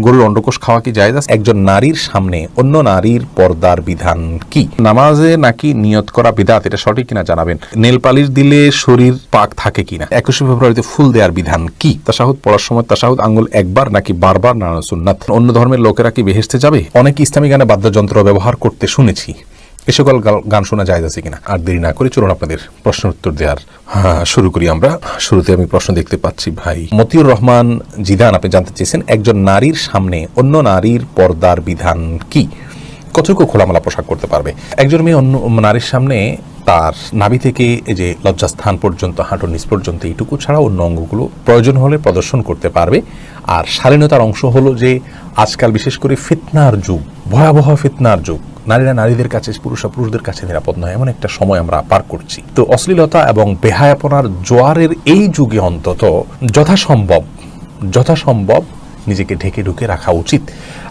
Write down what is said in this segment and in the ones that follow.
গরুর অন্ডকোষ খাওয়া কি যায় একজন নারীর সামনে অন্য নারীর পর্দার বিধান কি? নামাজে নাকি নিয়ত করা বিধাত এটা সঠিক কিনা জানাবেন। নেল পালিশ দিলে শরীর পাক থাকে কিনা? একুশে ফেব্রুয়ারিতে ফুল দেওয়ার বিধান কি? তাসাহুদ পড়ার সময় তাসাহুদ আঙ্গুল একবার নাকি বারবার নানা সুন্নাত? অন্য ধর্মের লোকেরা কি বেহেসতে যাবে? অনেক ইসলামী গানে বাদ্যযন্ত্র ব্যবহার করতে শুনেছি। এ সকল গান শোনা যায় আছে কিনা? আর দেরি না করে চলুন আপনাদের প্রশ্ন উত্তর দেওয়ার শুরু করি আমরা। শুরুতে আমি প্রশ্ন দেখতে পাচ্ছি, ভাই। মতিউর রহমান, জিদান, আপনি জানতে চেয়েছেন, একজন নারীর সামনে অন্য নারীর পর্দার বিধান কি? কতটুকু খোলামেলা পোশাক করতে পারবে? একজন মেয়ে অন্য নারীর সামনে তার নাভি থেকে এই যে লজ্জাস্থান পর্যন্ত, হাঁটুর নিচ পর্যন্ত, এইটুকু ছাড়া অন্য অঙ্গগুলো প্রয়োজন হলে প্রদর্শন করতে পারবে। আর শালীনতার অংশ হলো যে, আজকাল বিশেষ করে ফিতনার যুগ, ভয়াবহ ফিতনার যুগ। নারীরা নারীদের কাছে পুরুষরা পুরুষদের কাছে নিরাপদ নয়। এমন একটা সময় আমরা পার করছি। তো অশ্লীলতা এবং বেহায়াপনার জোয়ারের এই যুগে অন্তত যথাসম্ভব যথাসম্ভব নিজেকে ঢেকে ঢুকে রাখা উচিত।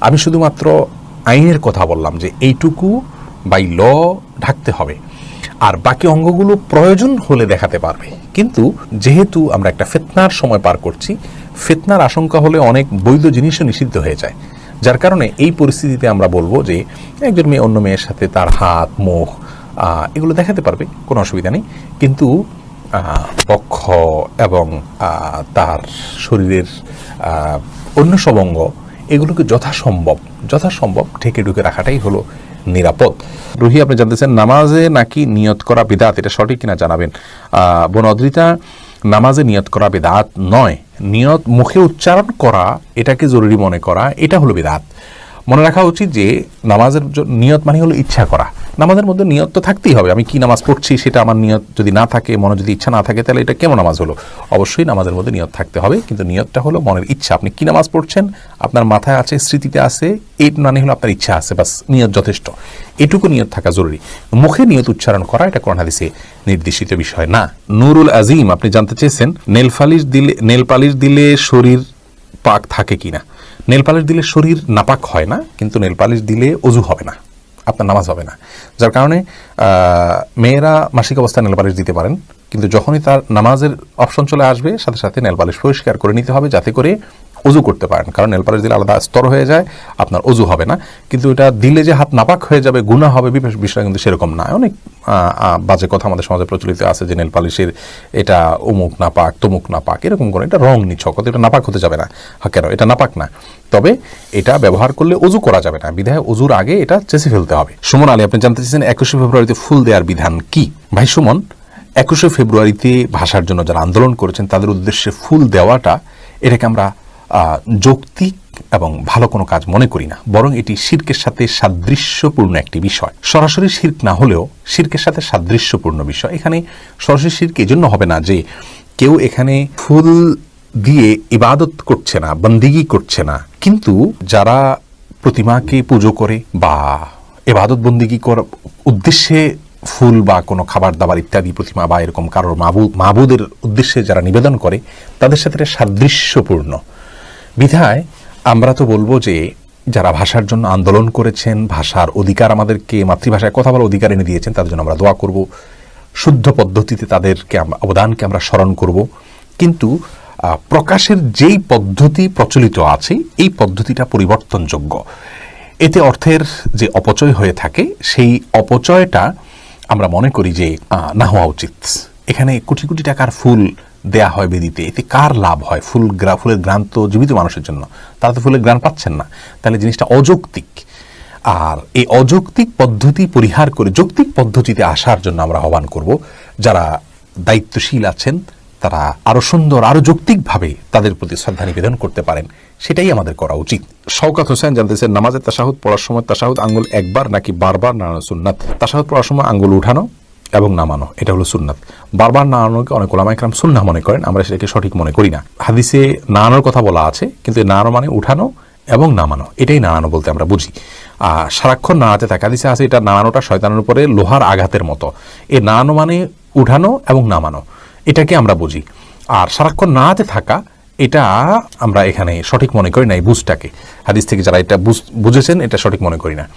আমি শুধুমাত্র আইনের কথা বললাম যে এইটুকু বাই ল ঢাকতে হবে। আর বাকি অঙ্গগুলো প্রয়োজন হলে দেখাতে পারবে। কিন্তু যেহেতু আমরা একটা ফেতনার সময় পার করছি, ফেতনার আশঙ্কা হলে অনেক বৈধ জিনিসও নিষিদ্ধ হয়ে যায়। যার কারণে এই পরিস্থিতিতে আমরা বলব যে একজন মেয়ে, অন্য মেয়ের সাথে তার হাত, মুখ এগুলো দেখাতে পারবে, কোনো অসুবিধা নেই। কিন্তু পক্ষ এবং তার শরীরের অন্য সব অঙ্গ এগুলোকে যথাসম্ভব যথাসম্ভব ঠেকে ঢুকে রাখাটাই হলো নিরাপদ। রুহি, আপনি জানতেছেন নামাজে নাকি নিয়ত করা বিদাত? এটা সঠিক কিনা জানাবেন। বোন অদ্রিতা নামাজে নিয়ত করা বেদাত নয়। নিয়ত মুখে উচ্চারণ করা, এটাকে জরুরি মনে করা, এটা হলো বেদাত। মনে রাখা উচিত যে, নামাজের নিয়ত মানে হলো ইচ্ছা করা। নামাজের মধ্যে নিয়ত তো থাকতেই হবে। আমি কি নামাজ পড়ছি সেটা আমার নিয়ত যদি না থাকে, মনে যদি ইচ্ছা না থাকে, তাহলে এটা কেমন নামাজ হলো? অবশ্যই নামাজের মধ্যে নিয়ত থাকতে হবে, কিন্তু নিয়তটা হলো মনের ইচ্ছা। আপনি কি নামাজ পড়ছেন? আপনার মাথায় আছে, স্মৃতিতে আছে এই মানে হলো আপনার ইচ্ছা আছে, বাস, নিয়ত যথেষ্ট। এটুকু নিয়ত থাকা জরুরি। মুখে নিয়ত উচ্চারণ করা, এটা কোরআন হাদিসে নির্দেশিত বিষয় না। নুরুল আজিম, আপনি জানতে চেয়েছেন, নেল পালিশ দিলে, নেল পালিশ দিলে শরীর পাক থাকে কিনা? নেল পালিশ দিলে শরীর নাপাক হয় না, কিন্তু নেল পালিশ দিলে অজু হবে না। আপনার নামাজ হবে না। যার কারণে মেয়েরা মাসিক অবস্থায় নেলপালিশ দিতে পারেন, কিন্তু যখনই তার নামাজের অপশন চলে আসবে, সাথে সাথে নেলপালিশ পরিষ্কার করে নিতে হবে, যাতে করে অজু করতে পারেন কারণ নেল পালিশ দিলে আলাদা স্তর হয়ে যায় আপনার অজু হবে না। কিন্তু এটা দিলে যে হাত নাপাক হয়ে যাবে গুণা হবে বিষয়টা কিন্তু সেরকম না। অনেক বাজে কথা আমাদের সমাজে প্রচলিত আছে যে নেল পালিশের এটা অমুক নাপাক তমুক নাপাক এরকম করে। এটা রং নিছক এটা নাপাক হতে যাবে না। হ্যাঁ, কেন? এটা নাপাক না। তবে এটা ব্যবহার করলে অজু করা যাবে না। বিধায় অজুর আগে এটা চেষে ফেলতে হবে। সুমন আলী আপনি জানতে চাইছেন একুশে ফেব্রুয়ারিতে ফুল দেওয়ার বিধান কি? ভাই সুমন একুশে ফেব্রুয়ারিতে ভাষার জন্য যারা আন্দোলন করেছেন তাদের উদ্দেশ্যে ফুল দেওয়াটা এটাকে আমরা যৌক্তিক এবং ভালো কোনো কাজ মনে করি না। বরং এটি শির্কের সাথে সাদৃশ্যপূর্ণ একটি বিষয়। সরাসরি শির্ক না হলেও শির্কের সাথে সাদৃশ্যপূর্ণ বিষয়। এখানে সরাসরি শির্ক এই জন্য হবে না যে কেউ এখানে ফুল দিয়ে ইবাদত করছে না, বন্দিগি করছে না। কিন্তু যারা প্রতিমাকে পুজো করে বা এবাদত বন্দিগি করার উদ্দেশ্যে ফুল বা কোনো খাবার দাবার ইত্যাদি প্রতিমা বা এরকম কারোর মাবুদ মাবুদের উদ্দেশ্যে যারা নিবেদন করে, তাদের সাথে সাদৃশ্যপূর্ণ। বিধায় আমরা তো বলব যে যারা ভাষার জন্য আন্দোলন করেছেন, ভাষার অধিকার আমাদেরকে, মাতৃভাষায় কথা বলার অধিকার এনে দিয়েছেন, তাদের জন্য আমরা দোয়া করব। শুদ্ধ পদ্ধতিতে তাদেরকে অবদানকে আমরা স্মরণ করব। কিন্তু প্রকাশের যেই পদ্ধতি প্রচলিত আছে, এই পদ্ধতিটা পরিবর্তনযোগ্য। এতে অর্থের যে অপচয় হয়ে থাকে, সেই অপচয়টা আমরা মনে করি যে না হওয়া উচিত। এখানে কোটি কোটি টাকার ফুল দেয়া হয় বেদিতে। এতে কার লাভ হয়? ফুল গ্রা ফুলের গ্রান তো জীবিত মানুষের জন্য। তারা তো ফুলের গ্রান পাচ্ছেন না। তাহলে জিনিসটা অযৌক্তিক। আর এই অযৌক্তিক পদ্ধতি পরিহার করে, যৌক্তিক পদ্ধতিতে আসার জন্য আমরা আহ্বান করব, যারা দায়িত্বশীল আছেন, তারা আরও সুন্দর, আরও যৌক্তিকভাবে তাদের প্রতি শ্রদ্ধা নিবেদন করতে পারেন। সেটাই আমাদের করা উচিত। শওকাত হোসেন জানতেছেন নামাজের তাসাহুদ পড়ার সময় তাসাহুদ আঙ্গুল একবার নাকি বারবার নাড়ানো সুন্নাত? তাসাহুদ পড়ার সময় আঙ্গুল উঠানো? এবং নামানো, এটা হলো সুন্নাত। বারবার নাড়ানোকে অনেক ওলামা একরাম সুন্না মনে করেন, আমরা সেটাকে সঠিক মনে করি না। হাদিসে নাড়ানোর কথা বলা আছে, কিন্তু নাড়ানো মানে উঠানো এবং নামানো, এটাই নাড়ানো বলতে আমরা বুঝি। আর সারাক্ষণ নাড়াতে থাকে, হাদিসে আছে এটা নাড়ানোটা শয়তানের উপরে লোহার আঘাতের মতো। এ নাড়ানো মানে উঠানো এবং নামানো, এটাকে আমরা বুঝি। আর সারাক্ষণ নাড়াতে থাকা, এটা আমরা এখানে সঠিক মনে করি না এই বুঝটাকে। হাদিস থেকে যারা এটা বুঝ- বুঝেছেন, এটা সঠিক মনে করি না।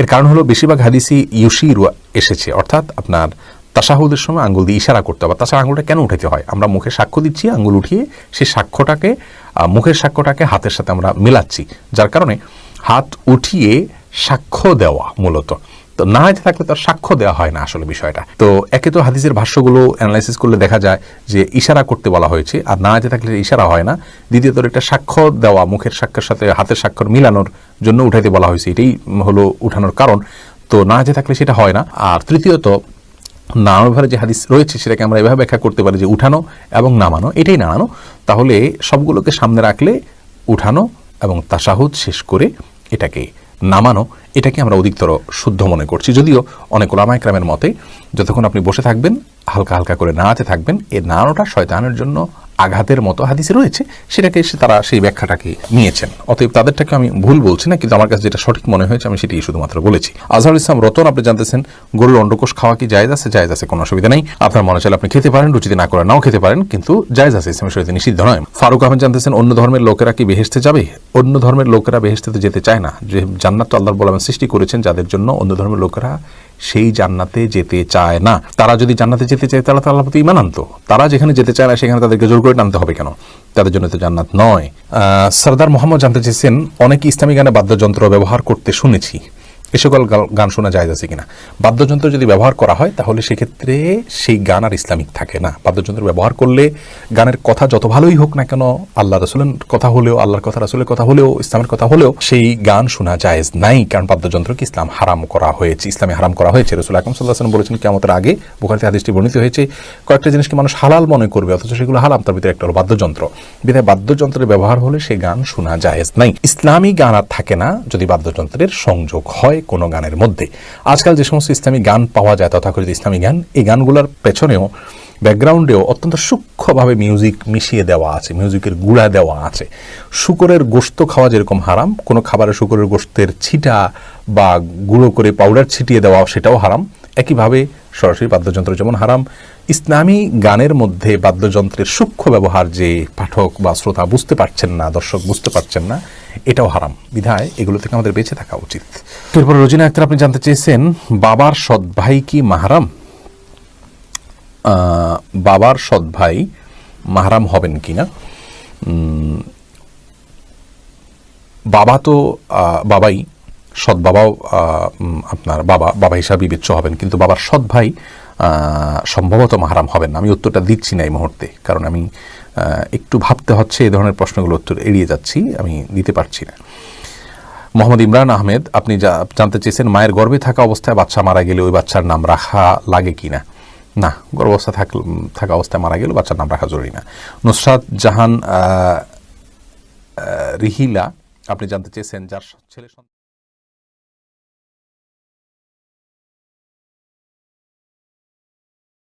এর কারণ হলো বেশিরভাগ হাদিসই ইউশির এসেছে, অর্থাৎ আপনার তাসাহুদের সময় আঙ্গুল দিয়ে ইশারা করতে হবে। তাছাড়া আঙুলটা কেন উঠাতে হয়? আমরা মুখে সাক্ষ্য দিচ্ছি, আঙ্গুল উঠিয়ে সেই সাক্ষ্যটাকে মুখের সাক্ষ্যটাকে হাতের সাথে আমরা মেলাচ্ছি, যার কারণে হাত উঠিয়ে সাক্ষ্য দেওয়া মূলত। তো না হাতে থাকলে তার সাক্ষ্য দেওয়া হয় না আসলে বিষয়টা। তো একে তো হাদিসের ভাষ্যগুলো অ্যানালাইসিস করলে দেখা যায় যে ইশারা করতে বলা হয়েছে, আর না হাতে থাকলে ইশারা হয় না। দ্বিতীয়ত একটা সাক্ষ্য দেওয়া, মুখের সাক্ষ্যের সাথে হাতের স্বাক্ষর মিলানোর জন্য উঠাইতে বলা হয়েছে, এটাই হলো উঠানোর কারণ। তো না হাতে থাকলে সেটা হয় না। আর তৃতীয়ত নানাভাবে যে হাদিস রয়েছে সেটাকে আমরা এভাবে ব্যাখ্যা করতে পারি যে উঠানো এবং নামানো, এটাই নামানো। তাহলে সবগুলোকে সামনে রাখলে উঠানো এবং তাসাহুদ শেষ করে এটাকে নামানো, এটাকে আমরা অধিকতর শুদ্ধ মনে করছি। যদিও অনেক ওলামায় ক্রামের মতে, যতক্ষণ আপনি বসে থাকবেন, হালকা হালকা করে নাড়াতে থাকবেন, এ নাড়ানোটা শয়তানের জন্য আঘাতের মতো হাদিসে রয়েছে, সেটাকে সে তারা সেই ব্যাখ্যাটাকে নিয়েছেন। অতএব তাদেরটাকে আমি ভুল বলছি না, কিন্তু আমার কাছে যেটা সঠিক মনে হয়েছে, আমি সেটি শুধুমাত্র বলেছি। আজহার ইসলাম রতন, আপনি জানতেছেন, গরুর অন্ডকোষ খাওয়া কি জায়জ আছে? জায়জ আছে, কোনো অসুবিধা নেই। আপনার মনে চাইলে আপনি খেতে পারেন রুচিতে না করে নাও খেতে পারেন, কিন্তু জায়জ আছে, ইসলামের শরীরে নিষিদ্ধ নয়। ফারুক আহমেদ জানতেছেন, অন্য ধর্মের লোকেরা কি বেহেস্তে যাবে? অন্য ধর্মের লোকেরা বেহেস্তে যেতে চায় না। যে জান্নাত তো আল্লাহ বলাম সৃষ্টি করেছেন, যাদের জন্য অন্য ধর্মের লোকেরা সেই জান্নাতে যেতে চায় না। তারা যদি জান্নাতে যেতে চায়, তাহলে তারা প্রতি ইমান আনতো। তারা যেখানে যেতে চায় না, সেখানে তাদেরকে জোর করে টানতে হবে কেন? তাদের জন্য তো জান্নাত নয়। সর্দার মোহাম্মদ জানতে চেয়েছেন, অনেক ইসলামী গানে বাদ্যযন্ত্র ব্যবহার করতে শুনেছি। এ সকল গান শোনা যায় আছে কিনা? বাদ্যযন্ত্র যদি ব্যবহার করা হয়, তাহলে সেক্ষেত্রে সেই গান আর ইসলামিক থাকে না। বাদ্যযন্ত্র ব্যবহার করলে গানের কথা যত ভালোই হোক না কেন, আল্লাহ রসুলের কথা হলেও, আল্লাহর কথা, রসুলের কথা হলেও, ইসলামের কথা হলেও সেই গান শোনা জায়েজ নাই। কারণ বাদ্যযন্ত্রকে ইসলাম হারাম করা হয়েছে, ইসলামে হারাম করা হয়েছে। রসুল আকরম সাল্লাহ সাল্লাম বলেছেন কেমতের আগে বুখারিতে হাদিসটি বর্ণিত হয়েছে, কয়েকটা জিনিসকে মানুষ হালাল মনে করবে, অথচ সেগুলো হারাম, তার ভিতরে একটা হলো বাদ্যযন্ত্র। বিধায় বাদ্যযন্ত্রের ব্যবহার হলে সেই গান শোনা জায়েজ নাই। ইসলামী গান আর থাকে না যদি বাদ্যযন্ত্রের সংযোগ হয় কোনো গানের মধ্যে। আজকাল যে সমস্ত ইসলামী গান পাওয়া যায় তথাকথিত ইসলামী গান, এই গানগুলোর পেছনেও ব্যাকগ্রাউন্ডেও অত্যন্ত সূক্ষ্মভাবে মিউজিক মিশিয়ে দেওয়া আছে, মিউজিকের গুঁড়া দেওয়া আছে। শুকরের গোস্ত খাওয়া যেরকম হারাম, কোনো খাবারে শুকরের গোস্তের ছিটা বা গুঁড়ো করে পাউডার ছিটিয়ে দেওয়া সেটাও হারাম। একইভাবে সরাসরি বাদ্যযন্ত্র যেমন হারাম। ইসলামী গানের মধ্যে বাদ্যযন্ত্রের সূক্ষ্ম ব্যবহার যে পাঠক বা শ্রোতা বুঝতে পারছেন না, দর্শক বুঝতে পারছেন না এটাও হারাম। বিধায় এগুলো থেকে আমাদের বেঁচে থাকা উচিত। এরপর রোজিনা আক্তার আপনি জানতে চেয়েছেন বাবার সৎ ভাই কি মাহারাম? বাবার সৎ ভাই মাহারাম হবেন কিনা উম, বাবা তো বাবাই সৎ বাবাও আপনার বাবা বাবা হিসাবে বিবেচ্য হবেন কিন্তু বাবার সৎ ভাই সম্ভবত মাহারাম হবেন না। আমি উত্তরটা দিচ্ছি না এই মুহূর্তে কারণ আমি একটু ভাবতে হচ্ছে এই ধরনের প্রশ্নগুলো উত্তর এড়িয়ে যাচ্ছি, আমি দিতে পারছি না। মোহাম্মদ ইমরান আহমেদ, আপনি যা জানতে চেয়েছেন, মায়ের গর্ভে থাকা অবস্থায় বাচ্চা মারা গেলে ওই বাচ্চার নাম রাখা লাগে কি না? না, গর্ভাবস্থা থাক, থাকা অবস্থায় মারা গেলে বাচ্চার নাম রাখা জরুরি না। নুসরাত জাহান রিহিলা, আপনি জানতে চেয়েছেন, যার ছেলে